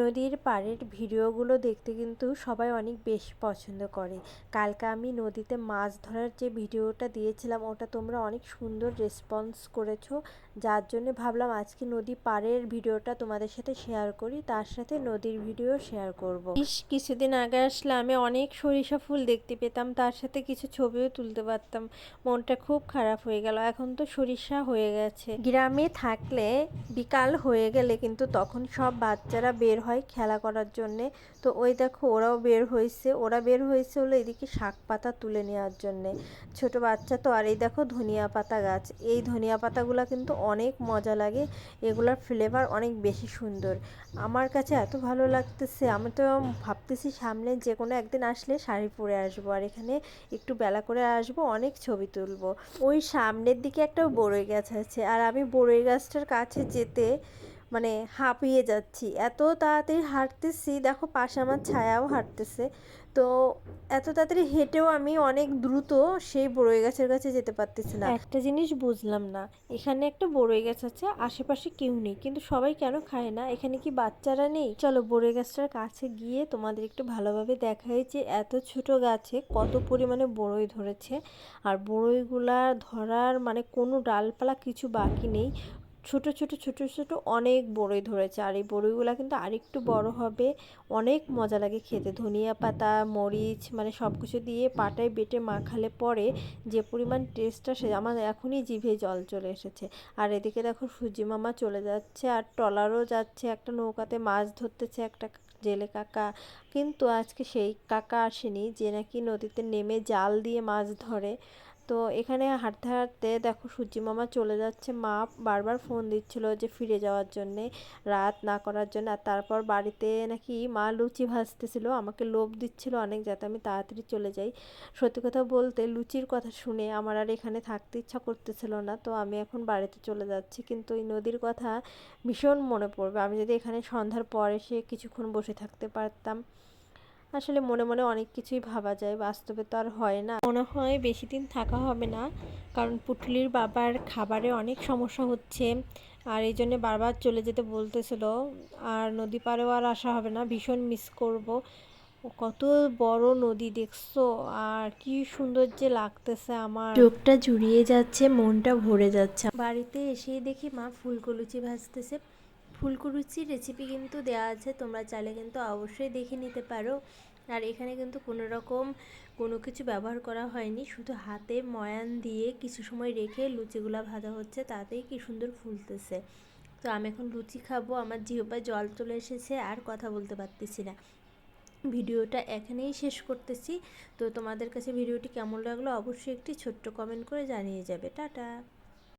নদীর পাড়ের ভিডিওগুলো দেখতে কিন্তু সবাই অনেক বেশি পছন্দ করে। কালকে আমি নদীতে মাছ ধরার যে ভিডিওটা দিয়েছিলাম, ওটা তোমরা অনেক সুন্দর রেসপন্স করেছ। যার জন্য ভাবলাম আজকে নদী পাড়ের ভিডিওটা তোমাদের সাথে শেয়ার করি, তার সাথে নদীর ভিডিও শেয়ার করব। ইস কিছুদিন আগে আসলে আমি অনেক সরিষা ফুল দেখতে পেতাম, তার সাথে কিছু ছবিও তুলতে পারতাম। মনটা খুব খারাপ হয়ে গেল, এখন তো সরিষা হয়ে গেছে। গ্রামে থাকলে বিকাল হয়ে গেলে কিন্তু তখন সব বাচ্চারা বের হয় খেলা করার জন্যে। তো ওই দেখো, ওরাও বের হয়েছে, ওরা বের হয়েছে হলো এদিকে শাক পাতা তুলে নেওয়ার জন্যে। ছোট বাচ্চা তো, আর এই দেখো ধনিয়া পাতা গাছ, এই ধনিয়া পাতাগুলো কিন্তু অনেক মজা লাগে। এগুলোর ফ্লেভার অনেক বেশি সুন্দর। আমার কাছে এত ভালো লাগতেছে, আমি তো ভাবতেছি সামনে যে কোনো একদিন আসলে শাড়ি পরে আসব আর এখানে একটু বেলা করে আসব, অনেক ছবি তুলবো। ওই সামনের দিকে একটা বড়ই গাছ আছে আর আমি বড়ই গাছটার কাছে যেতে মানে হাঁপিয়ে যাচ্ছি। এত তাড়াতাড়ি হাঁটতেছি, দেখো পাশে আমার ছায়াও হাঁটতেছে। তো এত তাড়াতাড়ি হেঁটেও আমি অনেক দ্রুত সেই বড়ই গাছের কাছে যেতে পারতেছি না। একটা জিনিস বুঝলাম না, এখানে একটা বড়ই গাছ আছে, আশেপাশে কেউ নেই, কিন্তু সবাই কেন খায় না? এখানে কি বাচ্চারা নেই? চলো বড়ই গাছটার কাছে গিয়ে তোমাদের একটু ভালোভাবে দেখাই যে এত ছোট গাছে কত পরিমাণে বড়ই ধরেছে। আর বড়ইগুলা ধরার মানে কোনো ডালপালা কিছু বাকি নেই। ছোট ছোট ছোট ছোট অনেক বড়ই ধরেছে। আর এই বড়ইগুলো কিন্তু আরেকটু বড় হবে। অনেক মজা লাগে খেতে। ধনিয়া পাতা মরিচ মানে সব কিছু দিয়ে পাটায় বেটে মাখালে পরে যে পরিমাণ টেস্ট আসে আমার এখনই জিভে জল চলে এসেছে। আর এদিকে দেখো সুজি মামা চলে যাচ্ছে আর টলারও যাচ্ছে। একটা নৌকাতে মাছ ধরতেছে একটা জেলে কাকা। কিন্তু আজকে সেই কাকা আসেনি যে নাকি নদীতে নেমে জাল দিয়ে মাছ ধরে। তো এখানে হাঁটতে হাঁটতে দেখো সূর্যি মামা চলে যাচ্ছে। মা বারবার ফোন দিচ্ছিল যে ফিরে যাওয়ার জন্যে, রাত না করার জন্য। আর তারপর বাড়িতে নাকি মা লুচি ভাজতেছিল, আমাকে লোভ দিচ্ছিল অনেক যাতে আমি তাড়াতাড়ি চলে যাই। সত্যি কথা বলতে লুচির কথা শুনে আমার আর এখানে থাকতে ইচ্ছা করতেছিল না, তো আমি এখন বাড়িতে চলে যাচ্ছি। কিন্তু এই নদীর কথা ভীষণ মনে পড়বে। আমি যদি এখানে সন্ধ্যার পর এসে কিছুক্ষণ বসে থাকতে পারতাম। আসলে মনে মনে অনেক কিছুই ভাবা যায়, বাস্তবে তো আর হয় না। মনে হয় বেশি দিন থাকা হবে না, কারণ পুটলির বাবার খাবারে অনেক সমস্যা হচ্ছে, আর এই জন্যে বারবার চলে যেতে বলতেছিল, আর নদী পারেও আর আসা হবে না, ভীষণ মিস করব। কত বড় নদী দেখছ, আর কি সুন্দর যে লাগতেছে আমার। চোখটা জুড়িয়ে যাচ্ছে, মনটা ভরে যাচ্ছে। বাড়িতে এসেই দেখি মা ফুলকলুচি ভাজতেছে ফুলকুরুচির রেসিপি কিন্তু দেওয়া আছে, তোমরা চাইলে কিন্তু অবশ্যই দেখে নিতে পারো। আর এখানে কিন্তু কোনো রকম কোনো কিছু ব্যবহার করা হয়নি, শুধু হাতে ময়ান দিয়ে কিছু সময় রেখে লুচিগুলো ভাজা হচ্ছে, তাতেই কি সুন্দর ফুলতেছে। তো আমি এখন লুচি খাব, আমার জিহ্বায় জল চলে এসেছে, আর কথা বলতে পারতেছি না। ভিডিওটা এখানেই শেষ করতেছি। তো তোমাদের কাছে ভিডিওটি কেমন লাগল অবশ্যই একটি ছোট্ট কমেন্ট করে জানিয়ে যাবে। টাটা!